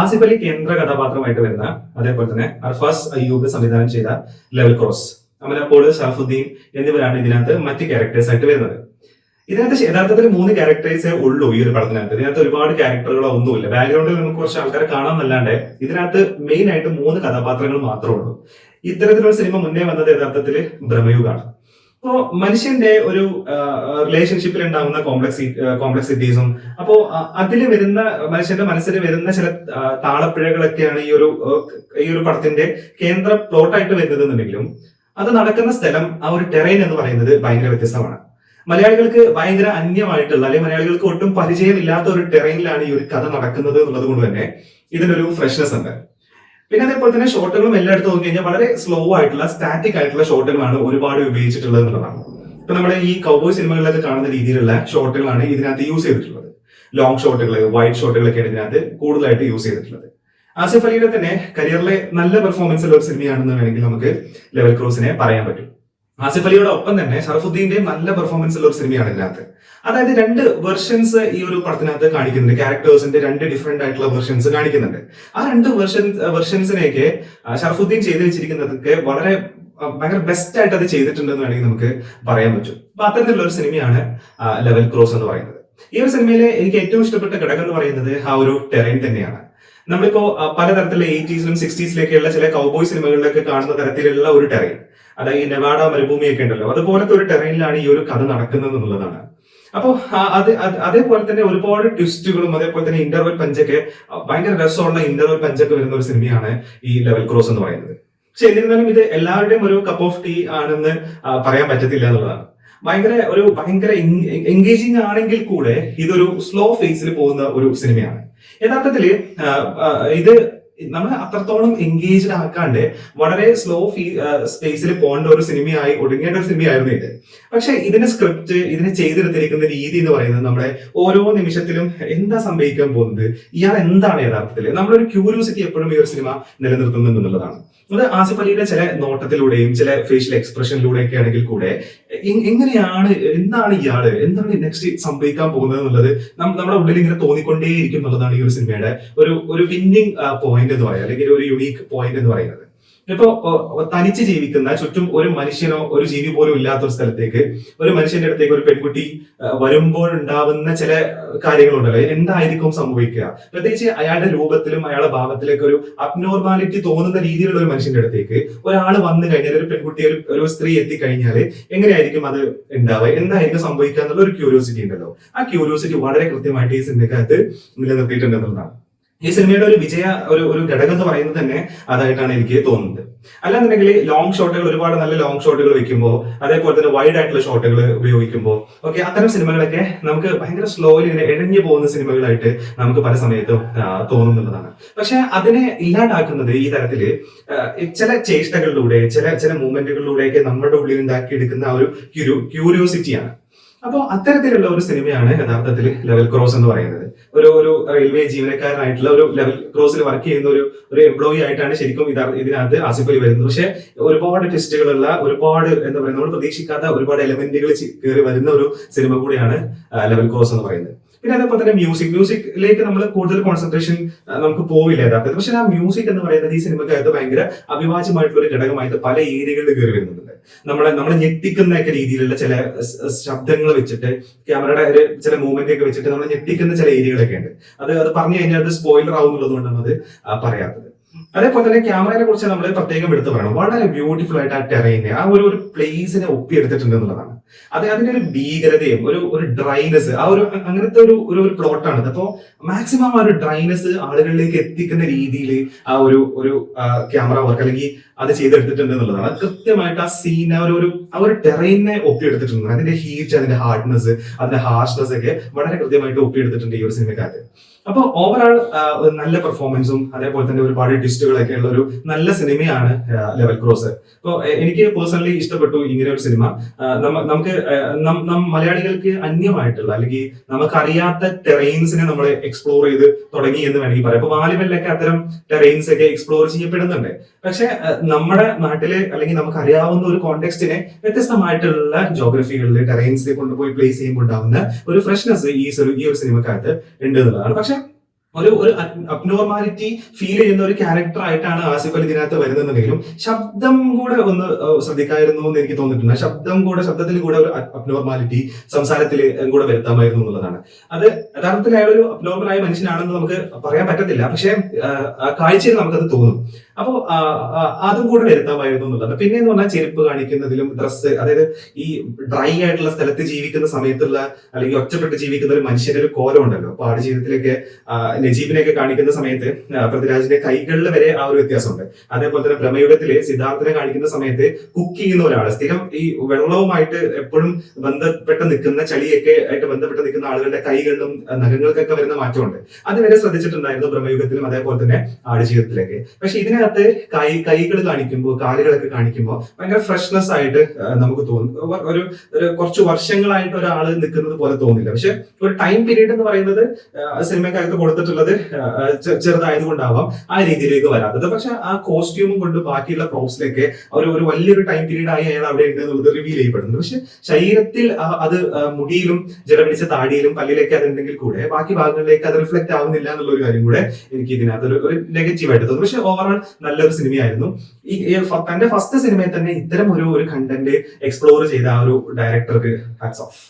ആസിഫ് അലി കേന്ദ്ര കഥാപാത്രമായിട്ട് വരുന്ന അതേപോലെ തന്നെ അർഫാസ് അയ്യൂബ് സംവിധാനം ചെയ്ത ലെവൽ ക്രോസ് അമലപ്പോൾ ഷറഫുദ്ദീൻ എന്നിവരാണ് ഇതിനകത്ത് മറ്റ് ക്യാരക്ടേഴ്സ് ആയിട്ട് വരുന്നത്. ഇതിനകത്ത് യഥാർത്ഥത്തിൽ മൂന്ന് ക്യാരക്ടേഴ്സേ ഉള്ളൂ ഈ ഒരു പടത്തിനകത്ത്. ഇതിനകത്ത് ഒരുപാട് ക്യാരക്ടറുകളോ ഒന്നുമില്ല. ബാക്ക്ഗ്രൗണ്ടിൽ നമുക്ക് കുറച്ച് ആൾക്കാരെ കാണാമെന്നല്ലാണ്ട് ഇതിനകത്ത് മെയിൻ ആയിട്ട് മൂന്ന് കഥാപാത്രങ്ങൾ മാത്രമേ ഉള്ളൂ. ഇത്തരത്തിലുള്ള സിനിമ മുന്നേ വന്നത് യഥാർത്ഥത്തിൽ ഭ്രമയുഗാണ് അപ്പോ മനുഷ്യന്റെ ഒരു റിലേഷൻഷിപ്പിൽ ഉണ്ടാകുന്ന കോംപ്ലക്സി കോംപ്ലക്സിറ്റീസും അപ്പോ അതിൽ വരുന്ന മനുഷ്യന്റെ മനസ്സിൽ വരുന്ന ചില താളപ്പിഴകളൊക്കെയാണ് ഈ ഒരു ഈ ഒരു പടത്തിന്റെ കേന്ദ്ര പ്ലോട്ടായിട്ട് വരുന്നത് എന്നുണ്ടെങ്കിലും അത് നടക്കുന്ന സ്ഥലം ആ ഒരു ടെറൈൻ എന്ന് പറയുന്നത് ഭയങ്കര വ്യത്യസ്തമാണ്. മലയാളികൾക്ക് ഭയങ്കര അന്യമായിട്ടുള്ള അല്ലെങ്കിൽ മലയാളികൾക്ക് ഒട്ടും പരിചയമില്ലാത്ത ഒരു ടെറൈനിലാണ് ഈ ഒരു കഥ നടക്കുന്നത് എന്നുള്ളത് കൊണ്ട് തന്നെ ഇതിനൊരു ഫ്രഷ്നെസ് ഉണ്ട്. പിന്നെ അതേപോലെ തന്നെ ഷോട്ടുകളും എല്ലായിടത്തും നോക്കി കഴിഞ്ഞാൽ വളരെ സ്ലോ ആയിട്ടുള്ള സ്റ്റാറ്റിക് ആയിട്ടുള്ള ഷോട്ടുകളാണ് ഒരുപാട് ഉപയോഗിച്ചിട്ടുള്ളത് എന്നുള്ളതാണ്. ഇപ്പൊ നമ്മുടെ ഈ കൗബോയ് സിനിമകളിലൊക്കെ കാണുന്ന രീതിയിലുള്ള ഷോട്ടുകളാണ് ഇതിനകത്ത് യൂസ് ചെയ്തിട്ടുള്ളത്. ലോങ് ഷോട്ടുകൾ വൈഡ് ഷോട്ടുകളൊക്കെയാണ് ഇതിനകത്ത് കൂടുതലായിട്ട് യൂസ് ചെയ്തിട്ടുള്ളത്. ആസിഫ് അലിയുടെ തന്നെ കരിയറിലെ നല്ല പെർഫോമൻസ് ഉള്ള ഒരു സിനിമയാണെന്ന് വേണമെങ്കിൽ നമുക്ക് ലെവൽ ക്രോസിനെ പറയാൻ പറ്റും. ആസിഫ് അലിയുടെ ഒപ്പം തന്നെ ഷറഫുദ്ദീന്റെയും നല്ല പെർഫോമൻസ് ഉള്ള ഒരു സിനിമയാണ് ഇതിനകത്ത്. അതായത് രണ്ട് വെർഷൻസ് ഈ ഒരു പടത്തിനകത്ത് കാണിക്കുന്നുണ്ട്. ക്യാരക്ടേഴ്സിന്റെ രണ്ട് ഡിഫറെന്റ് ആയിട്ടുള്ള വെർഷൻസ് കാണിക്കുന്നുണ്ട്. ആ രണ്ട് വെർഷൻ വെർഷൻസിനെയൊക്കെ ഷർഫുദ്ദീൻ ചെയ്തു വെച്ചിരിക്കുന്നതൊക്കെ വളരെ ഭയങ്കര ബെസ്റ്റ് ആയിട്ട് അത് ചെയ്തിട്ടുണ്ടെന്ന് വേണമെങ്കിൽ നമുക്ക് പറയാൻ പറ്റും. അപ്പൊ അത്തരത്തിലുള്ള ഒരു സിനിമയാണ് ലെവൽ ക്രോസ് എന്ന് പറയുന്നത്. ഈ ഒരു സിനിമയിലെ എനിക്ക് ഏറ്റവും ഇഷ്ടപ്പെട്ട ഘടകം എന്ന് പറയുന്നത് ആ ഒരു ടെറൈൻ തന്നെയാണ്. നമ്മളിപ്പോ പലതരത്തിലെ പലതരത്തിലുള്ള എയ്റ്റീസിലും സിക്സ്റ്റീസിലേക്കുള്ള ചില കൗബോയ് സിനിമകളിലൊക്കെ കാണുന്ന തരത്തിലുള്ള ഒരു ടെറൈൻ അതായത് നെവാഡ മരുഭൂമിയൊക്കെ ഉണ്ടല്ലോ. അതുപോലത്തെ ഒരു ടെറൈനിലാണ് ഈ ഒരു കഥ നടക്കുന്നത് എന്നുള്ളതാണ്. അപ്പോ അത് അത് അതേപോലെ തന്നെ ഒരുപാട് ട്വിസ്റ്റുകളും അതേപോലെ തന്നെ ഇന്റർവൽ പഞ്ചൊക്കെ ഭയങ്കര രസമുള്ള ഇന്റർവൽ പഞ്ചൊക്കെ വരുന്ന ഒരു സിനിമയാണ് ഈ ലെവൽ ക്രോസ് എന്ന് പറയുന്നത്. പക്ഷെ എന്നിരുന്നാലും ഇത് എല്ലാവരുടെയും ഒരു കപ്പ് ഓഫ് ടീ ആണെന്ന് പറയാൻ പറ്റത്തില്ല എന്നുള്ളതാണ്. ഭയങ്കര ഒരു ഭയങ്കര എൻഗേജിങ് ആണെങ്കിൽ കൂടെ ഇതൊരു സ്ലോ ഫേസിൽ പോകുന്ന ഒരു സിനിമയാണ്. യഥാർത്ഥത്തിൽ ഇത് നമ്മൾ അത്രത്തോളം എൻഗേജ്ഡ് ആക്കാണ്ട് വളരെ സ്ലോ ഫീ സ്പേസിൽ പോകേണ്ട ഒരു സിനിമയായി ഒടുങ്ങേണ്ട ഒരു സിനിമയായിരുന്നു ഇത്. പക്ഷെ ഇതിന്റെ സ്ക്രിപ്റ്റ് ഇതിനെ ചെയ്തെടുത്തിരിക്കുന്ന രീതി എന്ന് പറയുന്നത് നമ്മുടെ ഓരോ നിമിഷത്തിലും എന്താ സംഭവിക്കാൻ പോകുന്നത് ഇയാൾ എന്താണ് യഥാർത്ഥത്തിൽ നമ്മളൊരു ക്യൂരിയോസിറ്റി എപ്പോഴും ഈ ഒരു സിനിമ നിലനിർത്തുന്നുണ്ട് എന്നുള്ളതാണ് അത് ആസിഫ് അലിയുടെ ചില നോട്ടത്തിലൂടെയും ചില ഫേഷ്യൽ എക്സ്പ്രഷനിലൂടെയൊക്കെ ആണെങ്കിൽ കൂടെ എങ്ങനെയാണ് എന്താണ് ഇയാൾ എന്താണ് നെക്സ്റ്റ് സംഭവിക്കാൻ പോകുന്നത് എന്നുള്ളത് നമ്മുടെ ഉള്ളിൽ ഇങ്ങനെ തോന്നിക്കൊണ്ടേയിരിക്കും എന്നുള്ളതാണ് ഈ ഒരു സിനിമയുടെ ഒരു ഒരു വിന്നിങ് പോയിന്റ് എന്ന് പറയുന്നത് അല്ലെങ്കിൽ ഒരു യുണീക്ക് പോയിന്റ് എന്ന് പറയുന്നത്. ഇപ്പോ തനിച്ച് ജീവിക്കുന്ന ചുറ്റും ഒരു മനുഷ്യനോ ഒരു ജീവി പോലും ഇല്ലാത്ത ഒരു സ്ഥലത്തേക്ക് ഒരു മനുഷ്യന്റെ അടുത്തേക്ക് ഒരു പെൺകുട്ടി വരുമ്പോഴുണ്ടാവുന്ന ചില കാര്യങ്ങളുണ്ടല്ലോ. എന്തായിരിക്കും സംഭവിക്കുക? പ്രത്യേകിച്ച് അയാളുടെ രൂപത്തിലും അയാളുടെ ഭാവത്തിലേക്ക് ഒരു അബ്നോർമാലിറ്റി തോന്നുന്ന രീതിയിലുള്ള ഒരു മനുഷ്യന്റെ അടുത്തേക്ക് ഒരാൾ വന്നു കഴിഞ്ഞാൽ ഒരു പെൺകുട്ടി ഒരു ഒരു സ്ത്രീ എത്തിക്കഴിഞ്ഞാൽ എങ്ങനെയായിരിക്കും അത് ഉണ്ടാവുക? എന്തായിരിക്കും സംഭവിക്കുക എന്നുള്ള ഒരു ക്യൂരിയോസിറ്റി ഉണ്ടല്ലോ. ആ ക്യൂരിയോസിറ്റി വളരെ കൃത്യമായിട്ട് ഈ സിനിമക്കകത്ത് നിലനിർത്തിയിട്ടുണ്ട് എന്നുള്ളതാണ് ഈ സിനിമയുടെ ഒരു വിജയ ഒരു ഒരു ഘടകം എന്ന് പറയുന്നത് തന്നെ അതായിട്ടാണ് എനിക്ക് തോന്നുന്നത്. അല്ലാന്നുണ്ടെങ്കിൽ ലോങ് ഷോട്ടുകൾ ഒരുപാട് നല്ല ലോങ് ഷോട്ടുകൾ വെക്കുമ്പോൾ അതേപോലെ തന്നെ വൈഡ് ആയിട്ടുള്ള ഷോട്ടുകൾ ഉപയോഗിക്കുമ്പോൾ ഓക്കെ അത്തരം സിനിമകളൊക്കെ നമുക്ക് ഭയങ്കര സ്ലോയിൽ ഇങ്ങനെ ഇഴഞ്ഞു പോകുന്ന സിനിമകളായിട്ട് നമുക്ക് പല സമയത്തും തോന്നുന്നുള്ളതാണ്. പക്ഷെ അതിനെ ഇല്ലാണ്ടാക്കുന്നത് ഈ തരത്തിൽ ചില ചേഷ്ടകളിലൂടെ ചില ചില മൂവ്മെന്റുകളിലൂടെയൊക്കെ നമ്മുടെ ഉള്ളിൽ ഉണ്ടാക്കിയെടുക്കുന്ന ഒരു ക്യൂരിയോസിറ്റിയാണ് അപ്പോൾ അത്തരത്തിലുള്ള ഒരു സിനിമയാണ് യഥാർത്ഥത്തിൽ ലെവൽ ക്രോസ് എന്ന് പറയുന്നത്. ഒരു ഒരു റെയിൽവേ ജീവനക്കാരനായിട്ടുള്ള ഒരു ലെവൽ ക്രോസിൽ വർക്ക് ചെയ്യുന്ന ഒരു ഒരു എംപ്ലോയി ആയിട്ടാണ് ശരിക്കും ഇതാ ഇതിനകത്ത് ആസിഫ് അലി വരുന്നത്. പക്ഷെ ഒരുപാട് ടെസ്റ്റുകളുള്ള ഒരുപാട് എന്താ പറയുക നമ്മൾ പ്രതീക്ഷിക്കാത്ത ഒരുപാട് എലമെന്റുകൾ കയറി വരുന്ന ഒരു സിനിമ കൂടിയാണ് ലെവൽ ക്രോസ് എന്ന് പറയുന്നത്. പിന്നെ അതേപോലെ തന്നെ മ്യൂസിക് മ്യൂസിക്കിലേക്ക് നമ്മൾ കൂടുതൽ കോൺസെൻട്രേഷൻ നമുക്ക് പോവില്ല യഥാർത്ഥത്തിൽ. പക്ഷെ ആ മ്യൂസിക് എന്ന് പറയുന്നത് ഈ സിനിമക്കകത്ത് ഭയങ്കര അവിഭാജ്യമായിട്ടുള്ള ഒരു ഘടകമായിട്ട് പല ഏരിയകളിൽ കയറി വരുന്നുണ്ട്. നമ്മളെ നമ്മളെ ഞെട്ടിക്കുന്ന ഒക്കെ രീതിയിലുള്ള ചില ശബ്ദങ്ങൾ വെച്ചിട്ട് ക്യാമറയുടെ ഒരു ചില മൂവ്മെന്റ് ഒക്കെ വെച്ചിട്ട് നമ്മളെ ഞെട്ടിക്കുന്ന ചില ഏരിയകളൊക്കെ ഉണ്ട്. അത് അത് പറഞ്ഞു കഴിഞ്ഞാൽ അത് സ്പോയിലർ ആവുന്നുള്ളത് കൊണ്ടാണ് അത് പറയാത്തത്. അതേപോലെ തന്നെ ക്യാമറയെ കുറിച്ച് നമ്മൾ പ്രത്യേകം എടുത്തു പറയണം. വളരെ ബ്യൂട്ടിഫുൾ ആയിട്ട് ആ ടെറൈനെ ആ ഒരു ഒരു പ്ലേസിനെ ഒപ്പിയെടുത്തിട്ടുണ്ട് എന്നുള്ളതാണ്. അത് അതിന്റെ ഒരു ഭീകരതയും ഒരു ഒരു ഡ്രൈനെസ് ആ ഒരു അങ്ങനത്തെ ഒരു ഒരു ഒരു പ്ലോട്ടാണ് അപ്പോ മാക്സിമം ആ ഒരു ഡ്രൈനെസ് ആളുകളിലേക്ക് എത്തിക്കുന്ന രീതിയിൽ ആ ഒരു ഒരു ക്യാമറ വർക്ക് അല്ലെങ്കിൽ അത് ചെയ്തെടുത്തിട്ടുണ്ട് എന്നുള്ളതാണ്. കൃത്യമായിട്ട് ആ സീൻ ആ ഒരു ആ ഒരു ടെറൈനെ ഒപ്പിയെടുത്തിട്ടുണ്ട്. അതിന്റെ ഹീറ്റ് അതിന്റെ ഹാർഡ്നെസ് അതിന്റെ ഹാർഷ്നെസ് ഒക്കെ വളരെ കൃത്യമായിട്ട് ഒപ്പിയെടുത്തിട്ടുണ്ട് ഈ ഒരു സിനിമക്കകത്ത് അപ്പൊ ഓവറോൾ നല്ല പെർഫോമൻസും അതേപോലെ തന്നെ ഒരുപാട് ട്വിസ്റ്റുകളൊക്കെ ഉള്ള ഒരു നല്ല സിനിമയാണ് ലെവൽ ക്രോസ് അപ്പോൾ എനിക്ക് പേഴ്സണലി ഇഷ്ടപ്പെട്ടു ഇങ്ങനെ ഒരു സിനിമ നമുക്ക് മലയാളികൾക്ക് അന്യമായിട്ടുള്ള അല്ലെങ്കിൽ നമുക്കറിയാത്ത ടെറൈൻസിനെ നമ്മൾ എക്സ്പ്ലോർ ചെയ്ത് തുടങ്ങി എന്ന് വേണമെങ്കിൽ പറയാം. അപ്പൊ വാലിബലിലൊക്കെ അത്തരം ടെറൈൻസ് ഒക്കെ എക്സ്പ്ലോർ ചെയ്യപ്പെടുന്നുണ്ട്. പക്ഷെ നമ്മുടെ നാട്ടിൽ അല്ലെങ്കിൽ നമുക്ക് അറിയാവുന്ന ഒരു കോണ്ടെക്സ്റ്റിനെ വ്യത്യസ്തമായിട്ടുള്ള ജോഗ്രഫികളിൽ ടെറൈൻസിൽ കൊണ്ടുപോയി പ്ലേസ് ചെയ്യുമ്പോൾ ഉണ്ടാവുന്ന ഒരു ഫ്രഷ്നെസ് ഈ ഈ ഒരു സിനിമക്കകത്ത് ഉണ്ട് എന്നുള്ളതാണ്. പക്ഷെ ഒരു ഒരു അബ്നോർമാലിറ്റി ഫീൽ ചെയ്യുന്ന ഒരു ക്യാരക്ടർ ആയിട്ടാണ് ആസിഫ് അലി ഇതിനകത്ത് വരുന്നതെങ്കിലും ശബ്ദം കൂടെ ഒന്ന് ശ്രദ്ധിക്കായിരുന്നു എന്ന് എനിക്ക് തോന്നിയിട്ടുണ്ട്. ശബ്ദം കൂടെ ശബ്ദത്തിൽ കൂടെ ഒരു അബ്നോർമാലിറ്റി സംസാരത്തിൽ കൂടെ വരുത്താമായിരുന്നു എന്നുള്ളതാണ്. അത് യഥാർത്ഥത്തിൽ അയാളൊരു ആയ മനുഷ്യനാണെന്ന് നമുക്ക് പറയാൻ പറ്റത്തില്ല. പക്ഷേ കാഴ്ചയിൽ നമുക്കത് തോന്നും. അപ്പോൾ അതും കൂടെ വരുത്താമായിരുന്നു എന്നുള്ളത്. പിന്നെ എന്ന് പറഞ്ഞാൽ ചെരുപ്പ് കാണിക്കുന്നതിലും ഡ്രസ്സ് അതായത് ഈ ഡ്രൈ ആയിട്ടുള്ള സ്ഥലത്ത് ജീവിക്കുന്ന സമയത്തുള്ള അല്ലെങ്കിൽ ഒറ്റപ്പെട്ട് ജീവിക്കുന്ന ഒരു മനുഷ്യന്റെ ഒരു കോലം ഉണ്ടല്ലോ അപ്പൊ ആട് ജീവിതത്തിലേക്ക് നജീബിനെയൊക്കെ കാണിക്കുന്ന സമയത്ത് പൃഥ്വിരാജിന്റെ കൈകളിൽ വരെ ആ ഒരു വ്യത്യാസമുണ്ട്. അതേപോലെ തന്നെ ഭ്രമയുഗത്തിൽ സിദ്ധാർത്ഥനെ കാണിക്കുന്ന സമയത്ത് കുക്ക് ചെയ്യുന്ന ഒരാൾ സ്ഥിരം ഈ വെള്ളവുമായിട്ട് എപ്പോഴും ബന്ധപ്പെട്ട് നിൽക്കുന്ന ചളിയൊക്കെ ആയിട്ട് ബന്ധപ്പെട്ട് നിൽക്കുന്ന ആളുകളുടെ കൈകളിലും നഖങ്ങൾക്കൊക്കെ വരുന്ന മാറ്റമുണ്ട്. അത് വരെ ശ്രദ്ധിച്ചിട്ടുണ്ടായിരുന്നു ബ്രഹ്മയുഗത്തിലും അതേപോലെ തന്നെ ആട് ജീവിതത്തിലേക്ക്. പക്ഷെ ഇതിനകത്ത് കൈ കൈകൾ കാണിക്കുമ്പോൾ കാലുകളൊക്കെ കാണിക്കുമ്പോൾ ഭയങ്കര ഫ്രഷ്നെസ് ആയിട്ട് നമുക്ക് തോന്നും. ഒരു- ഒരു കുറച്ച് വർഷങ്ങളായിട്ട് ഒരാൾ നിൽക്കുന്നത് പോലെ തോന്നില്ല. പക്ഷെ ഒരു ടൈം പീരീഡ് എന്ന് പറയുന്നത് സിനിമക്കകത്ത് കൊടുത്തിട്ടുള്ളത് ചെറുതായതുകൊണ്ടാവാം ആ രീതിയിലേക്ക് വരാത്തത്. പക്ഷെ ആ കോസ്റ്റ്യൂമും കൊണ്ട് ബാക്കിയുള്ള പ്രോസിലൊക്കെ ഒരു ഒരു വലിയൊരു ടൈം പീരീഡ് ആയി അയാൾ അവിടെ ഉണ്ട് എന്നുള്ളത് റിവീൽ ചെയ്യപ്പെടുന്നു പക്ഷെ ശരീരത്തിൽ അത് മുടിയിലും ജലപിടിച്ച താടിയിലും പല്ലിലേക്ക് അതുണ്ടെങ്കിൽ കൂടെ ബാക്കി ഭാഗങ്ങളിലേക്ക് അത് റിഫ്ലക്ട് ആവുന്നില്ല എന്നുള്ള ഒരു കാര്യം കൂടെ എനിക്ക് ഇതിനകത്ത് ഒരു നെഗറ്റീവ് ആയിട്ട് തോന്നുന്നു പക്ഷെ ഓവറോൾ നല്ലൊരു സിനിമയായിരുന്നു. ഈ തന്റെ ഫസ്റ്റ് സിനിമയിൽ തന്നെ ഇത്തരം ഒരു ഒരു കണ്ടന്റ് എക്സ്പ്ലോർ ചെയ്ത ആ ഒരു ഡയറക്ടർക്ക് ഹാറ്റ്സ് ഓഫ്